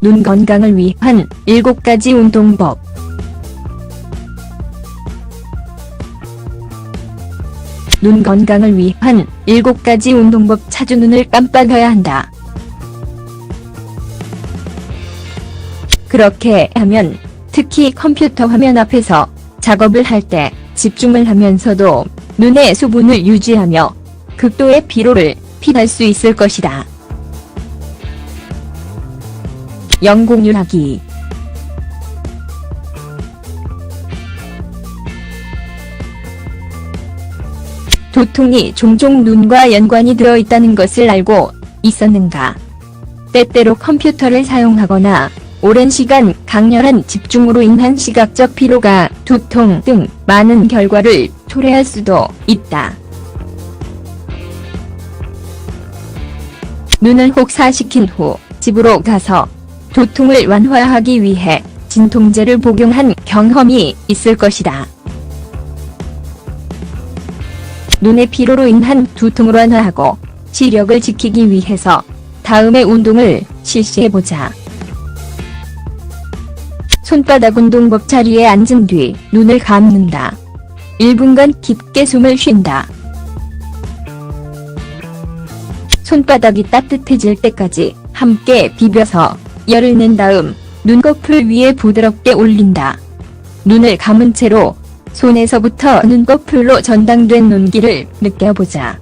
눈 건강을 위한 7가지 운동법. 눈 건강을 위한 7가지 운동법 자주 눈을 깜빡여야 한다. 그렇게 하면 특히 컴퓨터 화면 앞에서 작업을 할 때 집중을 하면서도 눈의 수분을 유지하며 극도의 피로를 피할 수 있을 것이다. 영공유하기 도통이 종종 눈과 연관이 되어 있다는 것을 알고 있었는가? 때때로 컴퓨터를 사용하거나 오랜 시간 강렬한 집중으로 인한 시각적 피로가 두통 등 많은 결과를 초래할 수도 있다. 눈을 혹사시킨 후 집으로 가서 도통을 완화하기 위해 진통제를 복용한 경험이 있을 것이다. 눈의 피로로 인한 두통을 완화하고 시력을 지키기 위해서 다음의 운동을 실시해보자. 손바닥 운동법 자리에 앉은 뒤 눈을 감는다. 1분간 깊게 숨을 쉰다. 손바닥이 따뜻해질 때까지 함께 비벼서 열을 낸 다음 눈꺼풀 위에 부드럽게 올린다. 눈을 감은 채로 손에서부터 눈꺼풀로 전당된 눈기를 느껴보자.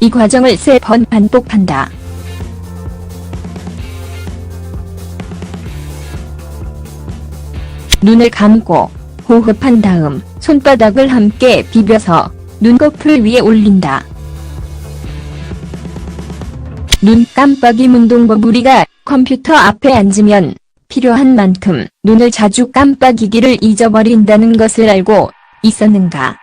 이 과정을 세 번 반복한다. 눈을 감고 호흡한 다음 손바닥을 함께 비벼서 눈꺼풀 위에 올린다. 눈 깜빡임 운동법 우리가 컴퓨터 앞에 앉으면 필요한 만큼 눈을 자주 깜빡이기를 잊어버린다는 것을 알고 있었는가?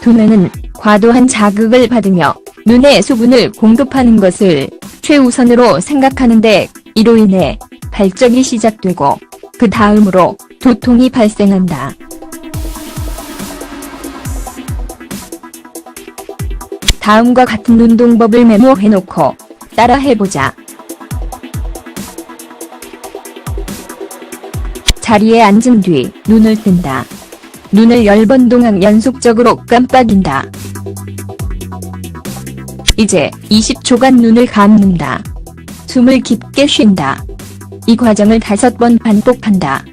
두뇌는 과도한 자극을 받으며 눈의 수분을 공급하는 것을 최우선으로 생각하는데 이로 인해 발적이 시작되고 그 다음으로 도통이 발생한다. 다음과 같은 운동법을 메모해놓고 따라 해보자. 자리에 앉은 뒤 눈을 뜬다. 눈을 10번 동안 연속적으로 깜빡인다. 이제 20초간 눈을 감는다. 숨을 깊게 쉰다. 이 과정을 5번 반복한다.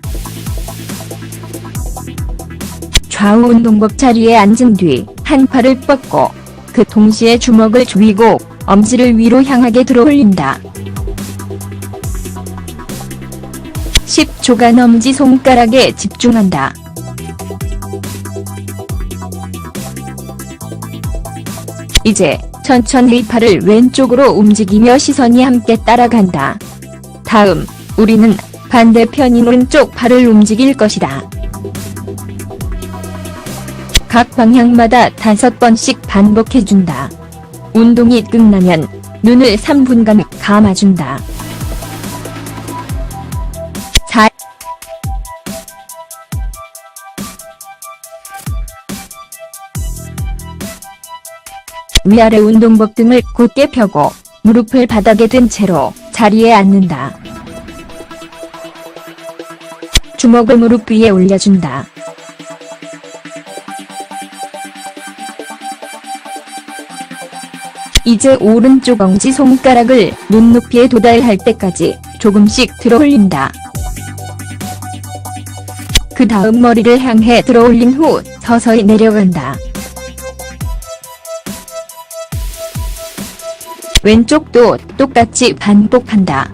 좌우 운동법 자리에 앉은 뒤 한 팔을 뻗고 그 동시에 주먹을 조이고 엄지를 위로 향하게 들어올린다. 10초간 엄지 손가락에 집중한다. 이제 천천히 팔을 왼쪽으로 움직이며 시선이 함께 따라간다. 다음, 우리는 반대편인 오른쪽 팔을 움직일 것이다. 각 방향마다 다섯 번씩 반복해준다. 운동이 끝나면 눈을 3분간 감아준다. 4. 위아래 운동법 등을 곧게 펴고 무릎을 바닥에 든 채로 자리에 앉는다. 주먹을 무릎 위에 올려준다. 이제 오른쪽 엄지 손가락을 눈높이에 도달할 때까지 조금씩 들어 올린다. 그 다음 머리를 향해 들어 올린 후 서서히 내려간다. 왼쪽도 똑같이 반복한다.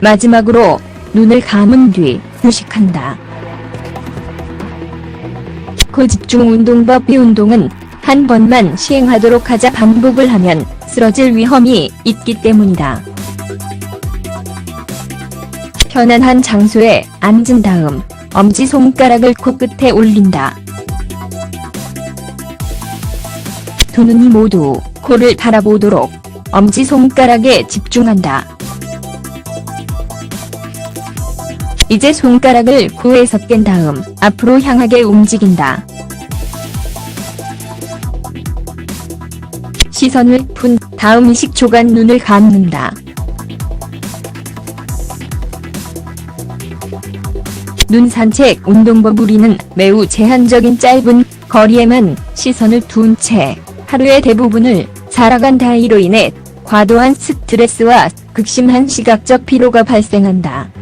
마지막으로 눈을 감은 뒤 휴식한다. 고집중 운동법 이 운동은 한 번만 시행하도록 하자 반복을 하면 쓰러질 위험이 있기 때문이다. 편안한 장소에 앉은 다음 엄지손가락을 코끝에 올린다. 두 눈이 모두 코를 바라보도록 엄지손가락에 집중한다. 이제 손가락을 코에서 깬 다음 앞으로 향하게 움직인다. 시선을 푼 다음 20초간 눈을 감는다. 눈 산책 운동법 우리는 매우 제한적인 짧은 거리에만 시선을 둔 채 하루의 대부분을 살아간 다 이로 인해 과도한 스트레스와 극심한 시각적 피로가 발생한다.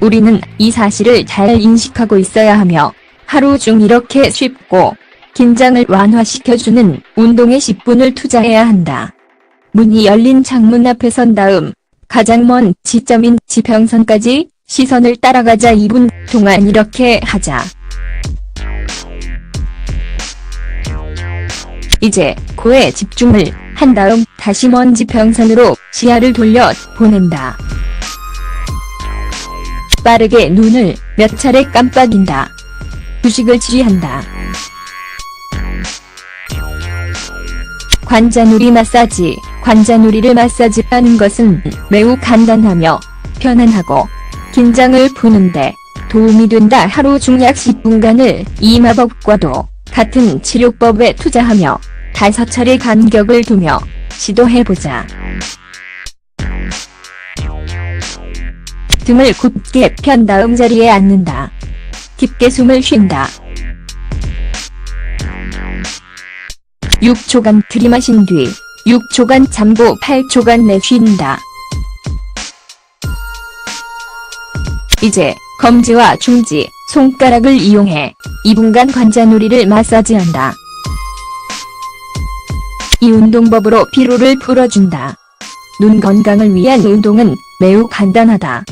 우리는 이 사실을 잘 인식하고 있어야 하며 하루 중 이렇게 쉽고 긴장을 완화시켜주는 운동에 10분을 투자해야 한다. 문이 열린 창문 앞에 선 다음 가장 먼 지점인 지평선까지 시선을 따라가자 2분 동안 이렇게 하자. 이제 코에 집중을 한 다음 다시 먼 지평선으로 시야를 돌려 보낸다. 빠르게 눈을 몇 차례 깜빡인다. 휴식을 지휘한다. 관자놀이 마사지 관자놀이를 마사지 하는 것은 매우 간단하며 편안하고 긴장을 푸는데 도움이 된다. 하루 중약 10분간을 이 마법과도 같은 치료법에 투자하며 다섯 차례 간격을 두며 시도해보자. 등을 굳게 편 다음 자리에 앉는다. 깊게 숨을 쉰다. 6초간 들이마신 뒤 6초간 잠고 8초간 내쉰다. 이제 검지와 중지, 손가락을 이용해 2분간 관자놀이를 마사지한다. 이 운동법으로 피로를 풀어준다. 눈 건강을 위한 운동은 매우 간단하다.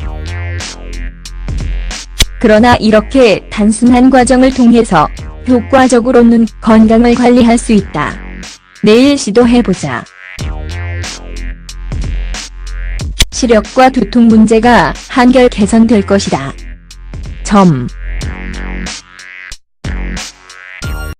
그러나 이렇게 단순한 과정을 통해서 효과적으로 눈 건강을 관리할 수 있다. 내일 시도해보자. 시력과 두통 문제가 한결 개선될 것이다. 점.